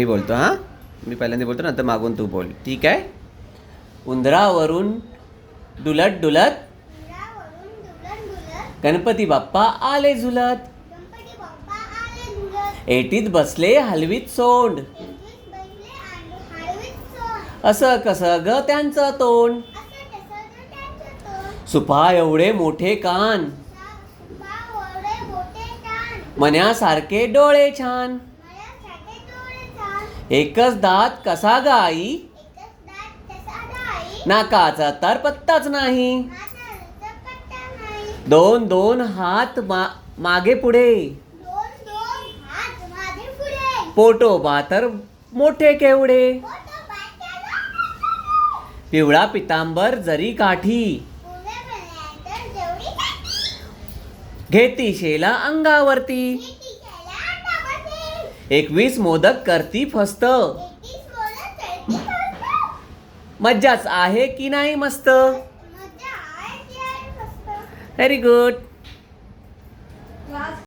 मी बोलतो हां? मी पहिल्यांदा बोलतो नंतर मागून तू बोल. ठीक आहे? उंदरावरून डुलत डुलत गणपती बाप्पा आले झुलत. एटीत बसले हलवीत सोंड. असं कसं ग त्यांचं तोंड? सुपा एवढे मोठे कान. मन्यासारखे डोळे छान. एकच दात कसा गाई? नाकाचा तर पत्ताच नाही. दोन दोन हात मा मागे पुढे. पोटोबा तर मोठे केवढे? पिवळा पितांबर जरी काठी. घेती शेला अंगावरती. एकवीस मोदक करती फस्त. मज्जाच आहे की नाही मस्त? Very good